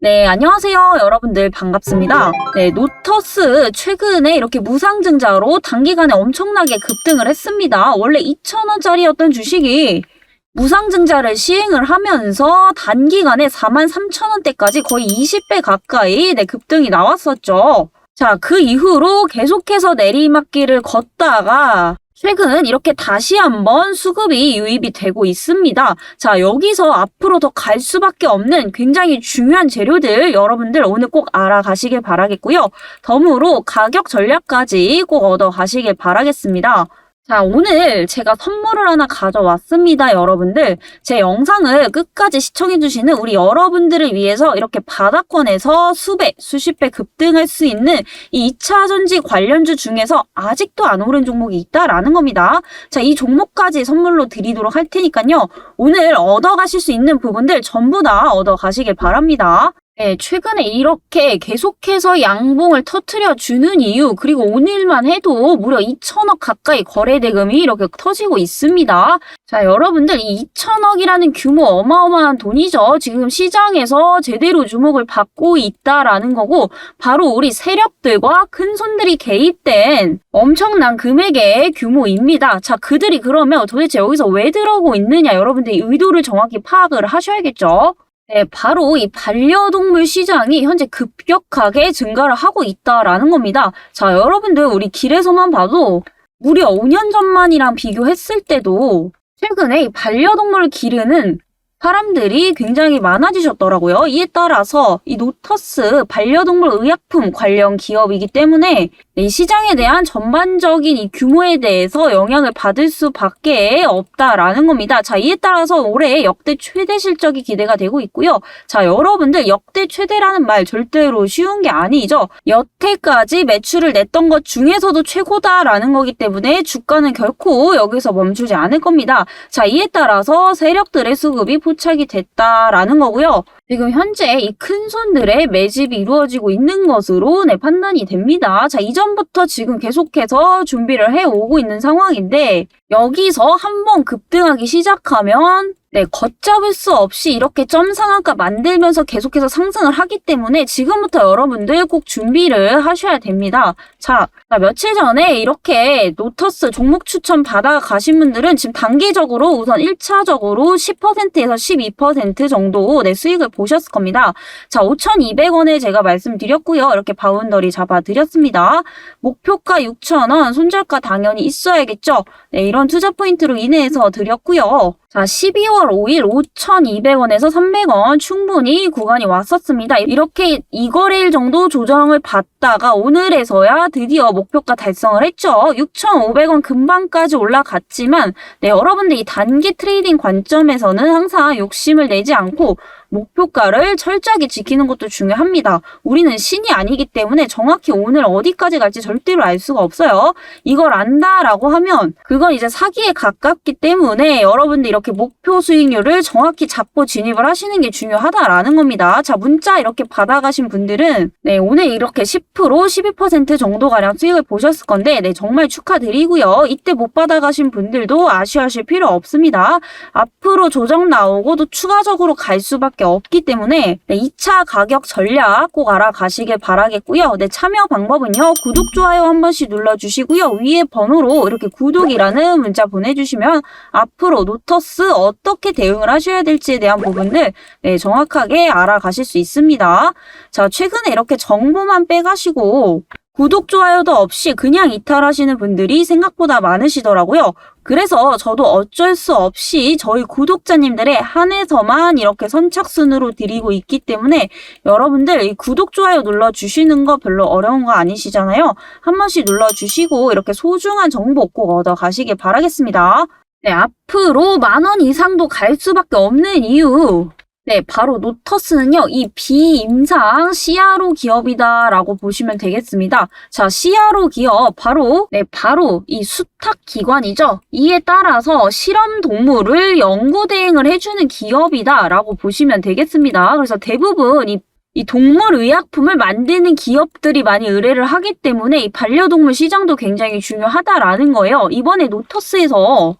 네, 안녕하세요. 여러분들 반갑습니다. 네, 노터스 최근에 이렇게 무상증자로 단기간에 엄청나게 급등을 했습니다. 원래 2,000원짜리였던 주식이 무상증자를 시행을 하면서 단기간에 43,000원대까지 거의 20배 가까이 네, 급등이 나왔었죠. 자, 그 이후로 계속해서 내리막길을 걷다가 최근 이렇게 다시 한번 수급이 유입이 되고 있습니다. 자, 여기서 앞으로 더 갈 수밖에 없는 굉장히 중요한 재료들 여러분들 오늘 꼭 알아가시길 바라겠고요. 덤으로 가격 전략까지 꼭 얻어 가시길 바라겠습니다. 자, 오늘 제가 선물을 하나 가져왔습니다, 여러분들. 제 영상을 끝까지 시청해주시는 우리 여러분들을 위해서 이렇게 바닥권에서 수배, 수십 배 급등할 수 있는 이 2차 전지 관련주 중에서 아직도 안 오른 종목이 있다라는 겁니다. 자, 이 종목까지 선물로 드리도록 할 테니까요. 오늘 얻어가실 수 있는 부분들 전부 다 얻어가시길 바랍니다. 네, 최근에 이렇게 계속해서 양봉을 터트려 주는 이유, 그리고 오늘만 해도 무려 2천억 가까이 거래 대금이 이렇게 터지고 있습니다. 자, 여러분들 이 2천억이라는 규모 어마어마한 돈이죠. 지금 시장에서 제대로 주목을 받고 있다라는 거고, 바로 우리 세력들과 큰 손들이 개입된 엄청난 금액의 규모입니다. 자, 그들이 그러면 도대체 여기서 왜 들어오고 있느냐, 여러분들이 의도를 정확히 파악을 하셔야겠죠. 네, 바로 이 반려동물 시장이 현재 급격하게 증가를 하고 있다라는 겁니다. 자, 여러분들 우리 길에서만 봐도 무려 5년 전만이랑 비교했을 때도 최근에 이 반려동물을 기르는 사람들이 굉장히 많아지셨더라고요. 이에 따라서 이 노터스 반려동물 의약품 관련 기업이기 때문에 이 시장에 대한 전반적인 이 규모에 대해서 영향을 받을 수밖에 없다라는 겁니다. 자, 이에 따라서 올해 역대 최대 실적이 기대가 되고 있고요. 자, 여러분들 역대 최대라는 말 절대로 쉬운 게 아니죠. 여태까지 매출을 냈던 것 중에서도 최고다라는 거기 때문에 주가는 결코 여기서 멈추지 않을 겁니다. 자, 이에 따라서 세력들의 수급이 포착이 됐다라는 거고요. 지금 현재 이 큰 손들의 매집이 이루어지고 있는 것으로 네, 판단이 됩니다. 자, 이전부터 지금 계속해서 준비를 해오고 있는 상황인데, 여기서 한번 급등하기 시작하면, 네, 걷잡을 수 없이 이렇게 점 상한가 만들면서 계속해서 상승을 하기 때문에 지금부터 여러분들 꼭 준비를 하셔야 됩니다. 자, 자, 며칠 전에 이렇게 노터스 종목 추천 받아 가신 분들은 지금 단기적으로 우선 1차적으로 10%에서 12% 정도 내 수익을 보셨을 겁니다. 자, 5,200원에 제가 말씀드렸고요. 이렇게 바운더리 잡아드렸습니다. 목표가 6,000원, 손절가 당연히 있어야겠죠. 네, 이런 투자 포인트로 인해서 드렸고요. 자, 12월 5일 5,200원에서 300원 충분히 구간이 왔었습니다. 이렇게 2거래일 정도 조정을 받다가 오늘에서야 드디어 목표가 달성을 했죠. 6,500원 금방까지 올라갔지만 네, 여러분들 이 단기 트레이딩 관점에서는 항상 욕심을 내지 않고 목표가를 철저하게 지키는 것도 중요합니다. 우리는 신이 아니기 때문에 정확히 오늘 어디까지 갈지 절대로 알 수가 없어요. 이걸 안다라고 하면 그건 이제 사기에 가깝기 때문에 여러분들 이 렇게 목표 수익률을 정확히 잡고 진입을 하시는 게 중요하다라는 겁니다. 자, 문자 이렇게 받아가신 분들은 네, 오늘 이렇게 10% 12% 정도 가량 수익을 보셨을 건데 네, 정말 축하드리고요. 이때 못 받아가신 분들도 아쉬워하실 필요 없습니다. 앞으로 조정 나오고 또 추가적으로 갈 수밖에 없기 때문에 네, 2차 가격 전략 꼭 알아가시길 바라겠고요. 네, 참여 방법은요. 구독, 좋아요 한 번씩 눌러주시고요. 위에 번호로 이렇게 구독이라는 문자 보내주시면 앞으로 노터스 어떻게 대응을 하셔야 될지에 대한 부분들 네, 정확하게 알아가실 수 있습니다. 자, 최근에 이렇게 정보만 빼가시고 구독, 좋아요도 없이 그냥 이탈하시는 분들이 생각보다 많으시더라고요. 그래서 저도 어쩔 수 없이 저희 구독자님들의 한해서만 이렇게 선착순으로 드리고 있기 때문에 여러분들 이 구독, 좋아요 눌러주시는 거 별로 어려운 거 아니시잖아요. 한 번씩 눌러주시고 이렇게 소중한 정보 꼭 얻어 가시길 바라겠습니다. 네, 앞으로 만 원 이상도 갈 수밖에 없는 이유. 네, 바로 노터스는요, 이 비임상 CRO 기업이다라고 보시면 되겠습니다. 자, CRO 기업, 바로, 네, 바로 이 수탁 기관이죠. 이에 따라서 실험 동물을 연구 대행을 해주는 기업이다라고 보시면 되겠습니다. 그래서 대부분 이이 동물 의약품을 만드는 기업들이 많이 의뢰를 하기 때문에 이 반려동물 시장도 굉장히 중요하다라는 거예요. 이번에 노터스에서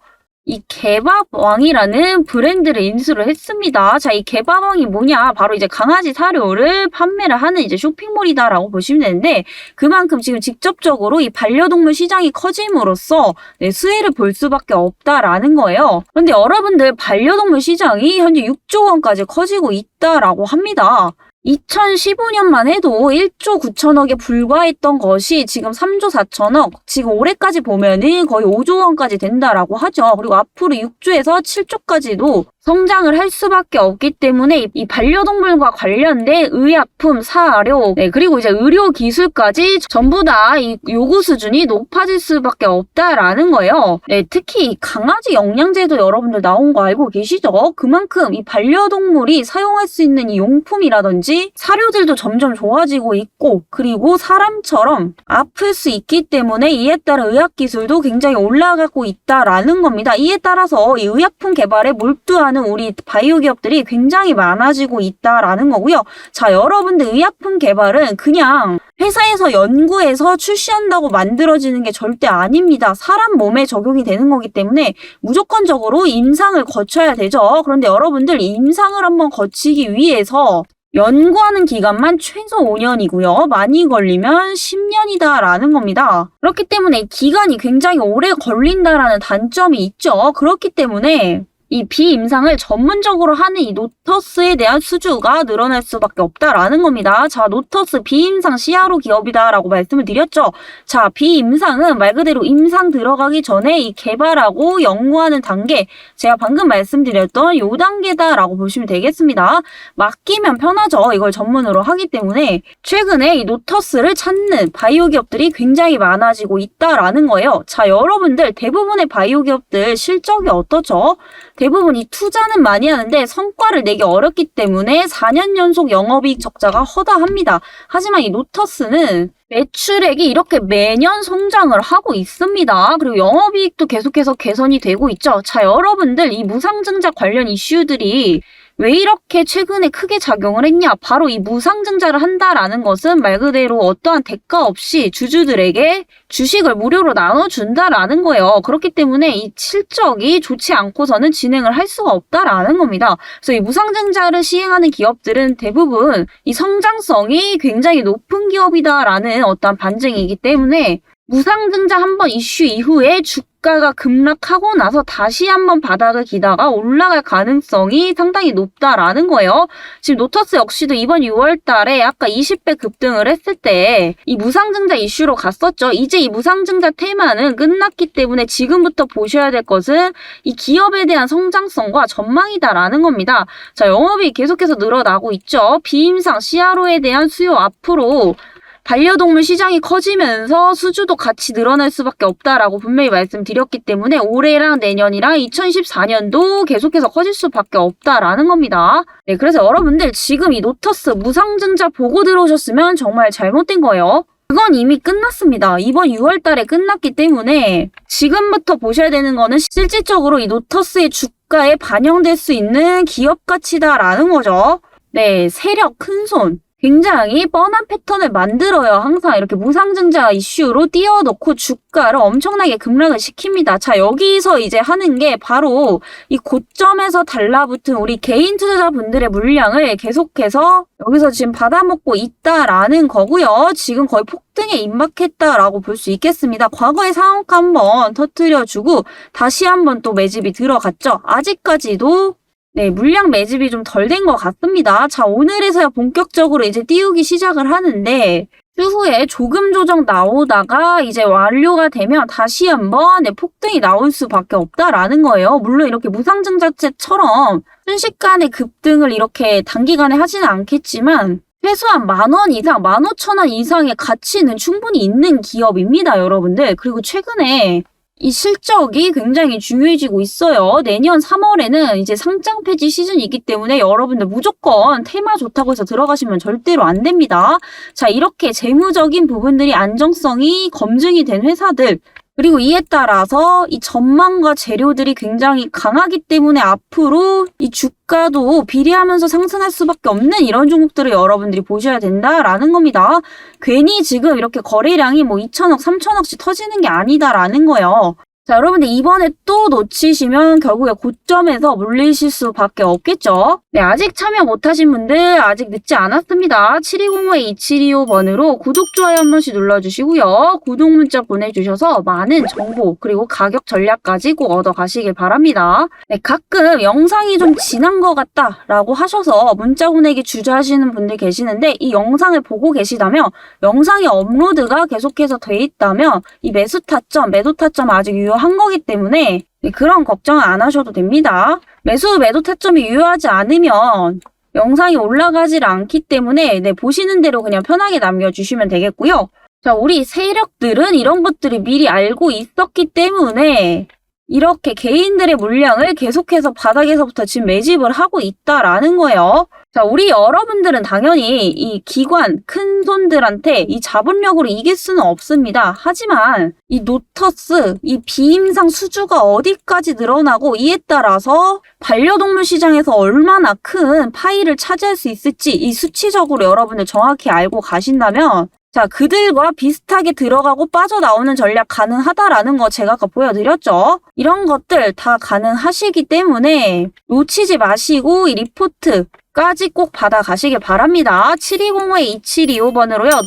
이 개밥왕이라는 브랜드를 인수를 했습니다. 자, 이 개밥왕이 뭐냐? 바로 이제 강아지 사료를 판매를 하는 이제 쇼핑몰이다라고 보시면 되는데 그만큼 지금 직접적으로 이 반려동물 시장이 커짐으로써 네, 수혜를 볼 수밖에 없다라는 거예요. 그런데 여러분들 반려동물 시장이 현재 6조 원까지 커지고 있다라고 합니다. 2015년만 해도 1조 9천억에 불과했던 것이 지금 3조 4천억, 지금 올해까지 보면은 거의 5조 원까지 된다라고 하죠. 그리고 앞으로 6조에서 7조까지도 성장을 할 수밖에 없기 때문에 이 반려동물과 관련된 의약품, 사료, 네, 그리고 이제 의료 기술까지 전부 다 이 요구 수준이 높아질 수밖에 없다라는 거예요. 네, 특히 이 강아지 영양제도 여러분들 나온 거 알고 계시죠? 그만큼 이 반려동물이 사용할 수 있는 이 용품이라든지 사료들도 점점 좋아지고 있고 그리고 사람처럼 아플 수 있기 때문에 이에 따라 의학 기술도 굉장히 올라가고 있다라는 겁니다. 이에 따라서 이 의약품 개발에 몰두하는 우리 바이오 기업들이 굉장히 많아지고 있다라는 거고요. 자, 여러분들 의약품 개발은 그냥 회사에서 연구해서 출시한다고 만들어지는 게 절대 아닙니다. 사람 몸에 적용이 되는 거기 때문에 무조건적으로 임상을 거쳐야 되죠. 그런데 여러분들 임상을 한번 거치기 위해서 연구하는 기간만 최소 5년이고요. 많이 걸리면 10년이다라는 겁니다. 그렇기 때문에 기간이 굉장히 오래 걸린다라는 단점이 있죠. 그렇기 때문에 이 비임상을 전문적으로 하는 이 노터스에 대한 수주가 늘어날 수밖에 없다라는 겁니다. 자, 노터스 비임상 CRO 기업이다라고 말씀을 드렸죠. 자, 비임상은 말 그대로 임상 들어가기 전에 이 개발하고 연구하는 단계, 제가 방금 말씀드렸던 요 단계다라고 보시면 되겠습니다. 맡기면 편하죠. 이걸 전문으로 하기 때문에 최근에 이 노터스를 찾는 바이오 기업들이 굉장히 많아지고 있다라는 거예요. 자, 여러분들 대부분의 바이오 기업들 실적이 어떻죠? 대부분 이 투자는 많이 하는데 성과를 내기 어렵기 때문에 4년 연속 영업이익 적자가 허다합니다. 하지만 이 노터스는 매출액이 이렇게 매년 성장을 하고 있습니다. 그리고 영업이익도 계속해서 개선이 되고 있죠. 자, 여러분들 이 무상증자 관련 이슈들이 왜 이렇게 최근에 크게 작용을 했냐? 바로 이 무상증자를 한다라는 것은 말 그대로 어떠한 대가 없이 주주들에게 주식을 무료로 나눠준다라는 거예요. 그렇기 때문에 이 실적이 좋지 않고서는 진행을 할 수가 없다라는 겁니다. 그래서 이 무상증자를 시행하는 기업들은 대부분 이 성장성이 굉장히 높은 기업이다라는 어떠한 반증이기 때문에 무상증자 한 번 이슈 이후에 주가가 급락하고 나서 다시 한번 바닥을 기다가 올라갈 가능성이 상당히 높다라는 거예요. 지금 노터스 역시도 이번 6월 달에 아까 20배 급등을 했을 때 이 무상증자 이슈로 갔었죠. 이제 이 무상증자 테마는 끝났기 때문에 지금부터 보셔야 될 것은 이 기업에 대한 성장성과 전망이다라는 겁니다. 자, 영업이 계속해서 늘어나고 있죠. 비임상 CRO에 대한 수요 앞으로 반려동물 시장이 커지면서 수주도 같이 늘어날 수밖에 없다라고 분명히 말씀드렸기 때문에 올해랑 내년이랑 2014년도 계속해서 커질 수밖에 없다라는 겁니다. 네, 그래서 여러분들 지금 이 노터스 무상증자 보고 들어오셨으면 정말 잘못된 거예요. 그건 이미 끝났습니다. 이번 6월 달에 끝났기 때문에 지금부터 보셔야 되는 거는 실질적으로 이 노터스의 주가에 반영될 수 있는 기업 가치다라는 거죠. 네, 세력 큰 손. 굉장히 뻔한 패턴을 만들어요. 항상 이렇게 무상증자 이슈로 띄워놓고 주가를 엄청나게 급락을 시킵니다. 자, 여기서 이제 하는 게 바로 이 고점에서 달라붙은 우리 개인 투자자분들의 물량을 계속해서 여기서 지금 받아먹고 있다라는 거고요. 지금 거의 폭등에 임박했다라고 볼 수 있겠습니다. 과거의 상황 한번 터트려주고 다시 한번 또 매집이 들어갔죠. 아직까지도 네, 물량 매집이 좀 덜 된 것 같습니다. 자, 오늘에서야 본격적으로 이제 띄우기 시작을 하는데, 추후에 조금 조정 나오다가 이제 완료가 되면 다시 한번 네, 폭등이 나올 수밖에 없다라는 거예요. 물론 이렇게 무상증자채처럼 순식간에 급등을 이렇게 단기간에 하지는 않겠지만, 최소한 만 원 이상, 만 오천 원 이상의 가치는 충분히 있는 기업입니다, 여러분들. 그리고 최근에 이 실적이 굉장히 중요해지고 있어요. 내년 3월에는 이제 상장 폐지 시즌이기 때문에 여러분들 무조건 테마 좋다고 해서 들어가시면 절대로 안 됩니다. 자, 이렇게 재무적인 부분들이 안정성이 검증이 된 회사들, 그리고 이에 따라서 이 전망과 재료들이 굉장히 강하기 때문에 앞으로 이 주가도 비례하면서 상승할 수밖에 없는 이런 종목들을 여러분들이 보셔야 된다라는 겁니다. 괜히 지금 이렇게 거래량이 뭐 2천억, 3천억씩 터지는 게 아니다라는 거예요. 자, 여러분들 이번에 또 놓치시면 결국에 고점에서 물리실 수밖에 없겠죠. 네, 아직 참여 못하신 분들 아직 늦지 않았습니다. 7205-2725번으로 구독, 좋아요 한 번씩 눌러주시고요. 구독 문자 보내주셔서 많은 정보 그리고 가격 전략까지 꼭 얻어가시길 바랍니다. 네, 가끔 영상이 좀 지난 것 같다라고 하셔서 문자 보내기 주저하시는 분들 계시는데 이 영상을 보고 계시다면 영상의 업로드가 계속해서 돼 있다면 이 매수 타점, 매도 타점 아직 유효 한 거기 때문에 네, 그런 걱정 안 하셔도 됩니다. 매수, 매도 타점이 유효하지 않으면 영상이 올라가질 않기 때문에 네, 보시는 대로 그냥 편하게 남겨주시면 되겠고요. 자, 우리 세력들은 이런 것들을 미리 알고 있었기 때문에 이렇게 개인들의 물량을 계속해서 바닥에서부터 지금 매집을 하고 있다라는 거예요. 자, 우리 여러분들은 당연히 이 기관, 큰 손들한테 이 자본력으로 이길 수는 없습니다. 하지만 이 노터스, 이 비임상 수주가 어디까지 늘어나고 이에 따라서 반려동물 시장에서 얼마나 큰 파이를 차지할 수 있을지 이 수치적으로 여러분들 정확히 알고 가신다면 자, 그들과 비슷하게 들어가고 빠져나오는 전략 가능하다라는 거 제가 아까 보여드렸죠. 이런 것들 다 가능하시기 때문에 놓치지 마시고 이 리포트 까지 꼭 받아가시길 바랍니다. 7205-2725번으로요.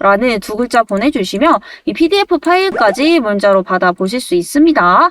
노터라는 두 글자 보내주시면 이 PDF 파일까지 문자로 받아보실 수 있습니다.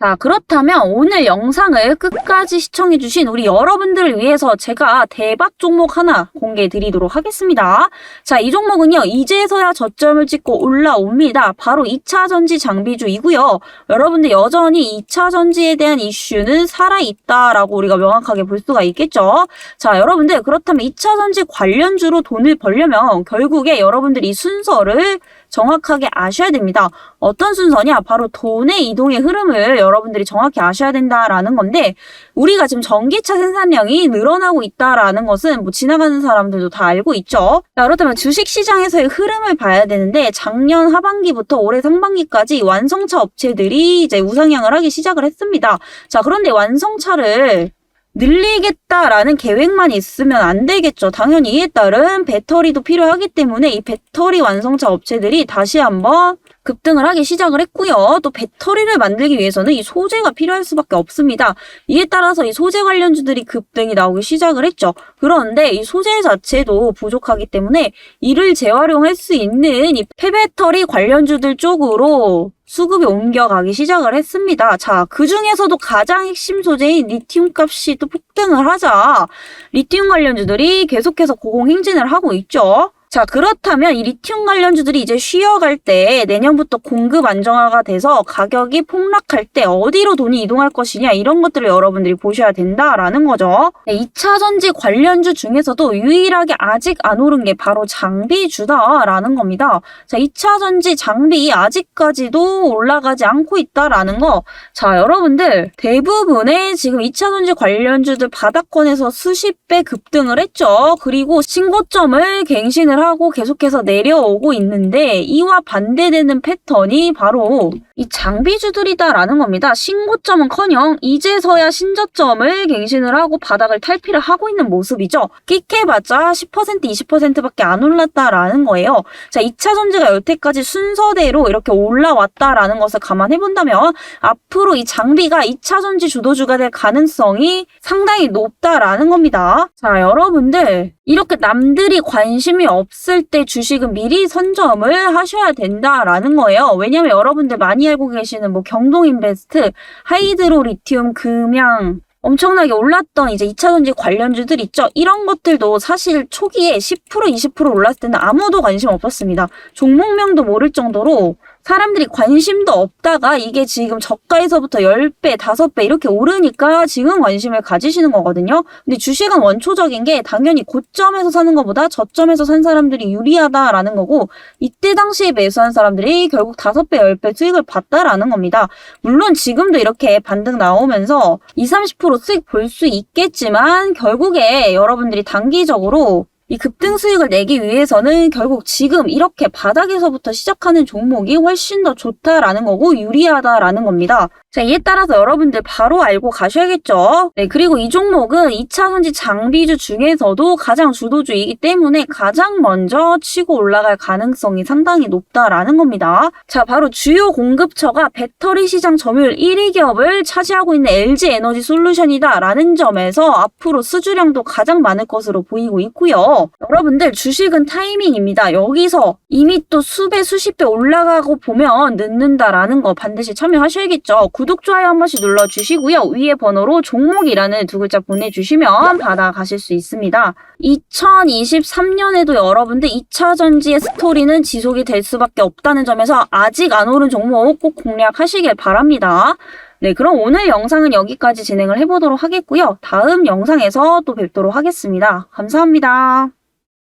자, 그렇다면 오늘 영상을 끝까지 시청해주신 우리 여러분들을 위해서 제가 대박 종목 하나 공개해 드리도록 하겠습니다. 자, 이 종목은요, 이제서야 저점을 찍고 올라옵니다. 바로 2차 전지 장비주이고요. 여러분들 여전히 2차 전지에 대한 이슈는 살아있다라고 우리가 명확하게 볼 수가 있겠죠. 자, 여러분들 그렇다면 2차 전지 관련주로 돈을 벌려면 결국에 여러분들이 이 순서를 정확하게 아셔야 됩니다. 어떤 순서냐? 바로 돈의 이동의 흐름을 여러분들이 정확히 아셔야 된다라는 건데 우리가 지금 전기차 생산량이 늘어나고 있다라는 것은 뭐 지나가는 사람들도 다 알고 있죠. 자, 그렇다면 주식 시장에서의 흐름을 봐야 되는데 작년 하반기부터 올해 상반기까지 완성차 업체들이 이제 우상향을 하기 시작을 했습니다. 자, 그런데 완성차를 늘리겠다라는 계획만 있으면 안 되겠죠. 당연히 이에 따른 배터리도 필요하기 때문에 이 배터리 완성차 업체들이 다시 한번 급등을 하기 시작을 했고요. 또 배터리를 만들기 위해서는 이 소재가 필요할 수밖에 없습니다. 이에 따라서 이 소재 관련주들이 급등이 나오기 시작을 했죠. 그런데 이 소재 자체도 부족하기 때문에 이를 재활용할 수 있는 이 폐배터리 관련주들 쪽으로 수급이 옮겨가기 시작을 했습니다. 자, 그 중에서도 가장 핵심 소재인 리튬 값이 또 폭등을 하자 리튬 관련주들이 계속해서 고공행진을 하고 있죠. 자, 그렇다면 이 리튬 관련주들이 이제 쉬어갈 때 내년부터 공급 안정화가 돼서 가격이 폭락할 때 어디로 돈이 이동할 것이냐 이런 것들을 여러분들이 보셔야 된다라는 거죠. 네, 2차 전지 관련주 중에서도 유일하게 아직 안 오른 게 바로 장비주다라는 겁니다. 자, 2차 전지 장비 아직까지도 올라가지 않고 있다라는 거. 자, 여러분들 대부분의 지금 2차 전지 관련주들 바닥권에서 수십 배 급등을 했죠. 그리고 신고점을 갱신을 하고 계속해서 내려오고 있는데 이와 반대되는 패턴이 바로 이 장비주들이다라는 겁니다. 신고점은커녕 이제서야 신저점을 갱신을 하고 바닥을 탈피를 하고 있는 모습이죠. 끽해봤자 10% 20%밖에 안 올랐다라는 거예요. 자, 2차 전지가 여태까지 순서대로 이렇게 올라왔다라는 것을 감안해 본다면 앞으로 이 장비가 2차 전지 주도주가 될 가능성이 상당히 높다라는 겁니다. 자, 여러분들 이렇게 남들이 관심이 없을 때 주식은 미리 선점을 하셔야 된다라는 거예요. 왜냐면 여러분들 많이 알고 계시는 뭐 경동인베스트, 하이드로 리튬, 금양, 엄청나게 올랐던 이제 2차 전지 관련주들 있죠. 이런 것들도 사실 초기에 10% 20% 올랐을 때는 아무도 관심 없었습니다. 종목명도 모를 정도로 사람들이 관심도 없다가 이게 지금 저가에서부터 10배, 5배 이렇게 오르니까 지금 관심을 가지시는 거거든요. 근데 주식은 원초적인 게 당연히 고점에서 사는 것보다 저점에서 산 사람들이 유리하다라는 거고 이때 당시에 매수한 사람들이 결국 5배, 10배 수익을 봤다라는 겁니다. 물론 지금도 이렇게 반등 나오면서 20, 30% 수익 볼 수 있겠지만 결국에 여러분들이 단기적으로 이 급등 수익을 내기 위해서는 결국 지금 이렇게 바닥에서부터 시작하는 종목이 훨씬 더 좋다라는 거고 유리하다라는 겁니다. 자, 이에 따라서 여러분들 바로 알고 가셔야겠죠. 네, 그리고 이 종목은 2차 전지 장비주 중에서도 가장 주도주이기 때문에 가장 먼저 치고 올라갈 가능성이 상당히 높다라는 겁니다. 자, 바로 주요 공급처가 배터리 시장 점유율 1위 기업을 차지하고 있는 LG 에너지 솔루션이다라는 점에서 앞으로 수주량도 가장 많을 것으로 보이고 있고요. 여러분들 주식은 타이밍입니다. 여기서 이미 또 수배 수십 배 올라가고 보면 늦는다라는 거 반드시 참여하셔야겠죠. 구독, 좋아요 한 번씩 눌러주시고요. 위에 번호로 종목이라는 두 글자 보내주시면 받아가실 수 있습니다. 2023년에도 여러분들 2차 전지의 스토리는 지속이 될 수밖에 없다는 점에서 아직 안 오른 종목 꼭 공략하시길 바랍니다. 네, 그럼 오늘 영상은 여기까지 진행을 해보도록 하겠고요. 다음 영상에서 또 뵙도록 하겠습니다. 감사합니다.